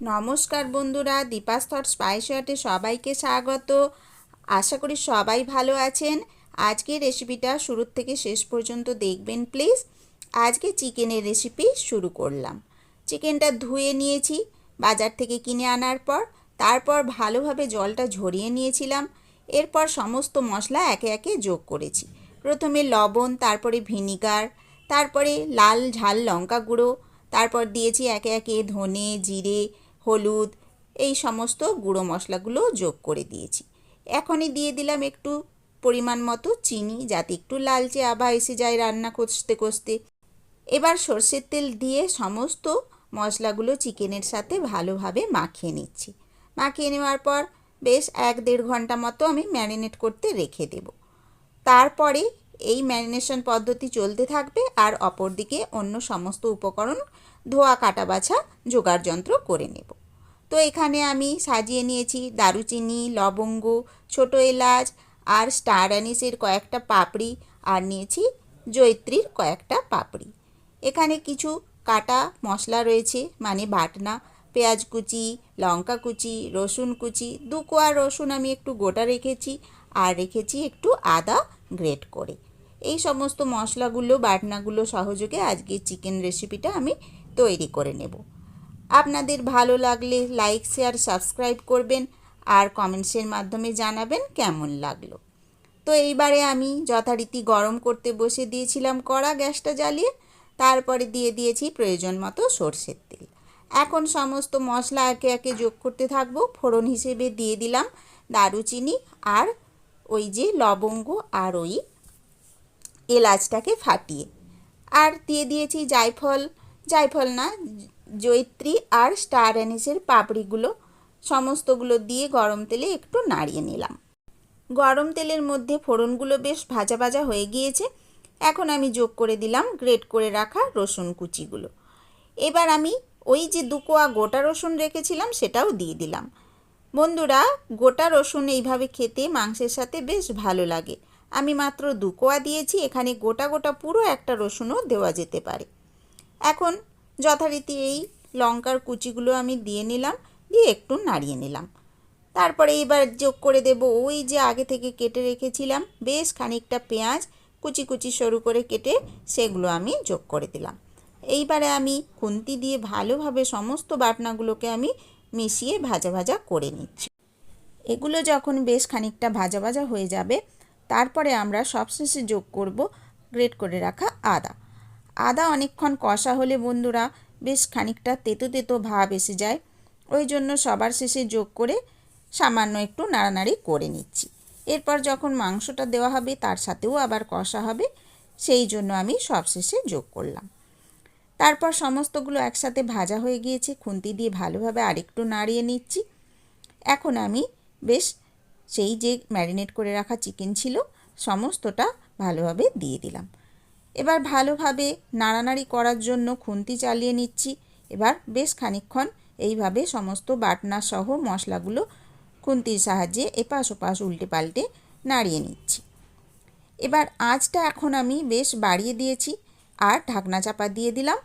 নমস্কার বন্ধুরা, Deepa's thought spice হাটে সবাইকে স্বাগত। আশা করি সবাই ভালো আছেন। আজকে রেসিপিটা শুরুর থেকে শেষ পর্যন্ত দেখবেন প্লিজ আজকে চিকেনের রেসিপি শুরু করলাম। চিকেনটা ধুয়ে নিয়েছি, বাজার থেকে কিনে আনার পর। তারপর ভালোভাবে জলটা ঝরিয়ে নিয়েছিলাম। এরপর সমস্ত মশলা একে একে যোগ করেছি। প্রথমে লবণ, তারপরে ভিনিগার তারপরে লাল ঝাল লঙ্কা গুঁড়ো, তারপর দিয়েছি একে একে ধনে, জিরে হলুদ, এই সমস্ত গুঁড়ো মশলাগুলো যোগ করে দিয়েছি। এখনই দিয়ে দিলাম একটু পরিমাণ মতো চিনি, যাতে একটু লালচে আভা এসে যায় রান্না কষতে কষতে এবার সর্ষের তেল দিয়ে সমস্ত মশলাগুলো চিকেনের সাথে ভালোভাবে মাখিয়ে নিচ্ছি। মাখিয়ে নেওয়ার পর বেশ এক দেড় ঘণ্টা মতো আমি ম্যারিনেট করতে রেখে দেব। তারপরে এই ম্যারিনেশন পদ্ধতি চলতে থাকবে আর অপরদিকে অন্য সমস্ত উপকরণ ধোয়া কাটা বাছা জোগাড় যন্ত্র করে নেব। তো এখানে আমি সাজিয়ে নিয়েছি দারুচিনি, লবঙ্গ, ছোটো এলাচ আর স্টার অ্যানিসের কয়েকটা পাপড়ি আর নিয়েছি জৈত্রীর কয়েকটা পাপড়ি। এখানে কিছু কাটা মশলা রয়েছে মানে বাটনা, পেঁয়াজ কুচি, লঙ্কা কুচি, রসুন কুচি, দু কোয়া রসুন আমি একটু গোটা রেখেছি আর রেখেছি একটু আদা গ্রেট করে। এই সমস্ত মশলাগুলো, বাটনাগুলো সহযোগে আজকে চিকেন রেসিপিটা আমি তৈরি করে নেব। আপনাদের ভালো লাগলে লাইক শেয়ার সাবস্ক্রাইব করবেন আর কমেন্টসের মাধ্যমে জানাবেন কেমন লাগল। তো এইবারে আমি যথারীতি গরম করতে বসে দিয়েছিলাম কড়া গ্যাসটা জ্বালিয়ে, তারপরে দিয়ে দিয়েছি প্রয়োজন মতো সর্ষের তেল। এখন সমস্ত মশলা একে একে যোগ করতে থাকব। ফোড়ন হিসেবে দিয়ে দিলাম দারুচিনি আর ওই যে লবঙ্গ আর ওই এলাচটাকে ফাটিয়ে। আর দিয়ে দিয়েছি জায়ফল জায়ফল না জৈত্রী আর স্টার অ্যানিসের পাপড়িগুলো, সমস্তগুলো দিয়ে গরম তেলে একটু নাড়িয়ে নিলাম। গরম তেলের মধ্যে ফোড়নগুলো বেশ ভাজা ভাজা হয়ে গিয়েছে। এখন আমি যোগ করে দিলাম গ্রেট করে রাখা রসুন কুচিগুলো। এবার আমি ওই যে দুকোয়া গোটা রসুন রেখেছিলাম সেটাও দিয়ে দিলাম। বন্ধুরা, গোটা রসুন এইভাবে খেতে মাংসের সাথে বেশ ভালো লাগে। আমি মাত্র দুকোয়া দিয়েছি, এখানে গোটা গোটা পুরো একটা রসুনও দেওয়া যেতে পারে। এখন যথারীতি এই লঙ্কার কুচিগুলো আমি দিয়ে নিলাম, দিয়ে একটু নাড়িয়ে নিলাম। তারপরে এবার যোগ করে দেব ওই যে আগে থেকে কেটে রেখেছিলাম বেশ খানিকটা পেঁয়াজ, কুচি কুচি সরু করে কেটে সেগুলো আমি যোগ করে দিলাম। এইবারে আমি খুন্তি দিয়ে ভালোভাবে সমস্ত বাটনাগুলোকে আমি মিশিয়ে ভাজা ভাজা করে নিচ্ছি। এগুলো যখন বেশ খানিকটা ভাজা ভাজা হয়ে যাবে, তারপরে আমরা সবশেষে যোগ করব গ্রেট করে রাখা আদা। আদা অনেকক্ষণ কষা হলে বন্ধুরা বেশ খানিকটা তেতো তেতো ভাব এসে যায়। ওই জন্য সবার শেষে যোগ করে সামান্য একটু নাড়ানাড়ি করে নিচ্ছি। এরপর যখন মাংসটা দেওয়া হবে তার সাথেও আবার কষা হবে, সেই জন্য আমি সবশেষে যোগ করলাম। তারপর সমস্তগুলো একসাথে ভাজা হয়ে গিয়েছে, খুন্তি দিয়ে ভালোভাবে আরেকটু নাড়িয়ে নিচ্ছি। এখন আমি বেশ সেই যে ম্যারিনেট করে রাখা চিকেন ছিল, সমস্তটা ভালোভাবে দিয়ে দিলাম। এবার ভালোভাবে নাড়ানাড়ি করার জন্য খুন্তি চালিয়ে নিচ্ছি। এবার বেশ খানিক্ষণ এইভাবে সমস্ত বাটনা সহ মশলাগুলো খুন্তির সাহায্যে এপাশ ওপাশ উল্টে পাল্টে নাড়িয়ে নিচ্ছি। এবার আঁচটা এখন আমি বেশ বাড়িয়ে দিয়েছি আর ঢাকনা চাপা দিয়ে দিলাম।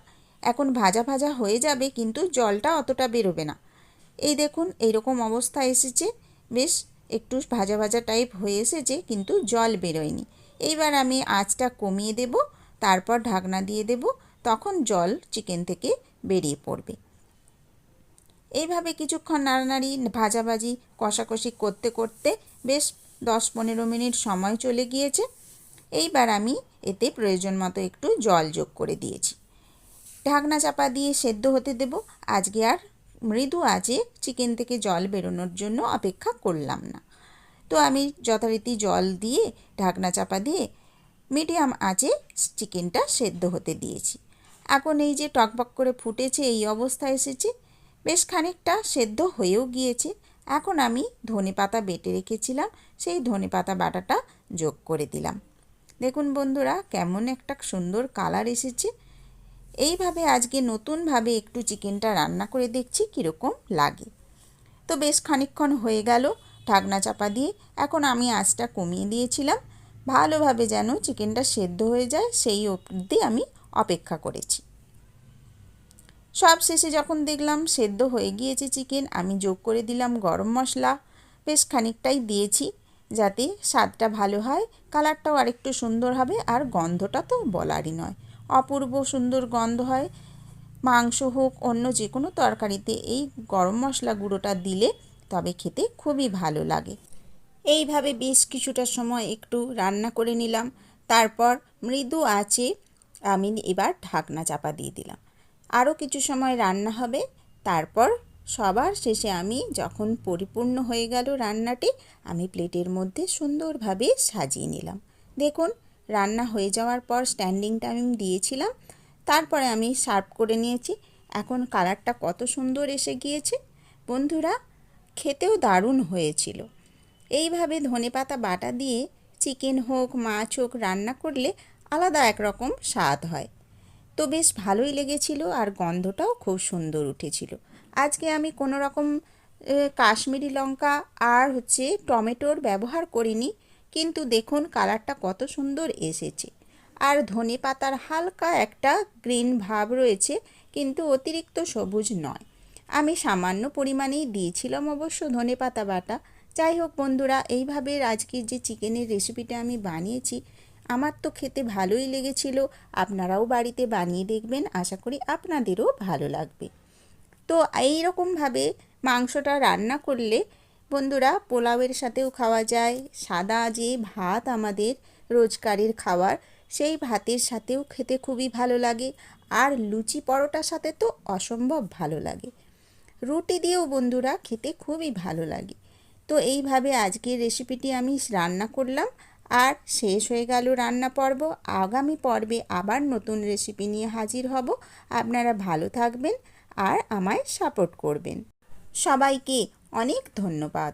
এখন ভাজা ভাজা হয়ে যাবে কিন্তু জলটা অতটা বেরোবে না। এই দেখুন, এইরকম অবস্থা এসেছে। বেশ একটু ভাজা ভাজা টাইপ হয়ে এসেছে কিন্তু জল বেরোয়নি। এইবার আমি আঁচটা কমিয়ে দেব। তারপর ঢাকনা দিয়ে দেব, তখন জল চিকেন থেকে বেরিয়ে পড়বে। এইভাবে কিছুক্ষণ নাড়ানাড়ি, ভাজাভাজি, কষাকষি করতে করতে বেশ দশ পনেরো মিনিট সময় চলে গিয়েছে। এইবার আমি এতে প্রয়োজন মতো একটু জল যোগ করে দিয়েছি। ঢাকনা চাপা দিয়ে সেদ্ধ হতে দেব। আজকে আর মৃদু আঁচে চিকেন থেকে জল বেরোনোর জন্য অপেক্ষা করলাম না। তো আমি যথারীতি জল দিয়ে ঢাকনা চাপা দিয়ে মিডিয়াম আঁচে চিকেনটা সেদ্ধ হতে দিয়েছি। এখন এই যে টকবক করে ফুটেছে, এই অবস্থা এসেছে। বেশ খানিকটা সেদ্ধ হয়েও গিয়েছে। এখন আমি ধনে পাতা বেটে রেখেছিলাম, সেই ধনে পাতা বাটাটা যোগ করে দিলাম। দেখুন বন্ধুরা, কেমন একটা সুন্দর কালার এসেছে। এইভাবে আজকে নতুনভাবে একটু চিকেনটা রান্না করে দেখছি কীরকম লাগে। তো বেশ খানিক্ষণ হয়ে গেল, ঢাকনা চাপা দিয়ে। এখন আমি আঁচটা কমিয়ে দিয়েছিলাম। ভালোভাবে যেন চিকেনটা সেদ্ধ হয়ে যায়, সেই অবধি আমি অপেক্ষা করেছি। সব শেষে যখন দেখলাম সেদ্ধ হয়ে গিয়েছে চিকেন, আমি যোগ করে দিলাম গরম মশলা। বেশ খানিকটাই দিয়েছি যাতে স্বাদটা ভালো হয়, কালারটাও আরেকটু সুন্দর হবে, আর গন্ধটা তো বলারই নয়। অপূর্ব সুন্দর গন্ধ হয়। মাংস হোক, অন্য যে কোনো তরকারিতে এই গরম মশলা গুঁড়োটা দিলে তবে খেতে খুবই ভালো লাগে। এইভাবে বেশ কিছুটা সময় একটু রান্না করে নিলাম। তারপর মৃদু আঁচে আমি এবার ঢাকনা চাপা দিয়ে দিলাম। আরও কিছু সময় রান্না হবে। তারপর সবার শেষে আমি যখন পরিপূর্ণ হয়ে গেল রান্নাটি, আমি প্লেটের মধ্যে সুন্দরভাবে সাজিয়ে নিলাম। দেখুন, রান্না হয়ে যাওয়ার পর স্ট্যান্ডিং টাইম দিয়েছিলাম। তারপরে আমি সার্ভ করে নিয়েছি। এখন কালারটা কত সুন্দর এসে গিয়েছে। বন্ধুরা, খেতেও দারুণ হয়েছিল। এইভাবে ধনেপাতা বাটা দিয়ে চিকেন হোক, মাছ হোক রান্না করলে আলাদা একরকম স্বাদ হয়। তো বেশ ভালোই লেগেছিল আর গন্ধটাও খুব সুন্দর উঠেছিল। আজকে আমি কোনো রকম কাশ্মীরি লঙ্কা আর হচ্ছে টমেটোর ব্যবহার করিনি, কিন্তু দেখুন কালারটা কত সুন্দর এসেছে। আর ধনে পাতার হালকা একটা গ্রিন ভাব রয়েছে, কিন্তু অতিরিক্ত সবুজ নয়। আমি সামান্য পরিমাণেই দিয়েছিলাম অবশ্য ধনে পাতা বাটা যাই হোক বন্ধুরা, এইভাবে আজকের যে চিকেনের রেসিপিটা আমি বানিয়েছি, আমার তো খেতে ভালোই লেগেছিল। আপনারাও বাড়িতে বানিয়ে দেখবেন, আশা করি আপনাদেরও ভালো লাগবে। তো এই রকমভাবে মাংসটা রান্না করলে, বন্ধুরা, পোলাওয়ের সাথেও খাওয়া যায়। সাদা যে ভাত আমাদের রোজকারের খাবার সেই ভাতের সাথেও খেতে খুবই ভালো লাগে। আর লুচি পরোটার সাথে তো অসম্ভব ভালো লাগে। রুটি দিয়েও বন্ধুরা, খেতে খুবই ভালো লাগে। তো এইভাবে আজকের রেসিপিটি আমি রান্না করলাম। আর শেষ হয়ে গেল রান্না পর্ব। আগামী পর্বে আবার নতুন রেসিপি নিয়ে হাজির হব। আপনারা ভালো থাকবেন আর আমায় সাপোর্ট করবেন। সবাইকে অনেক ধন্যবাদ।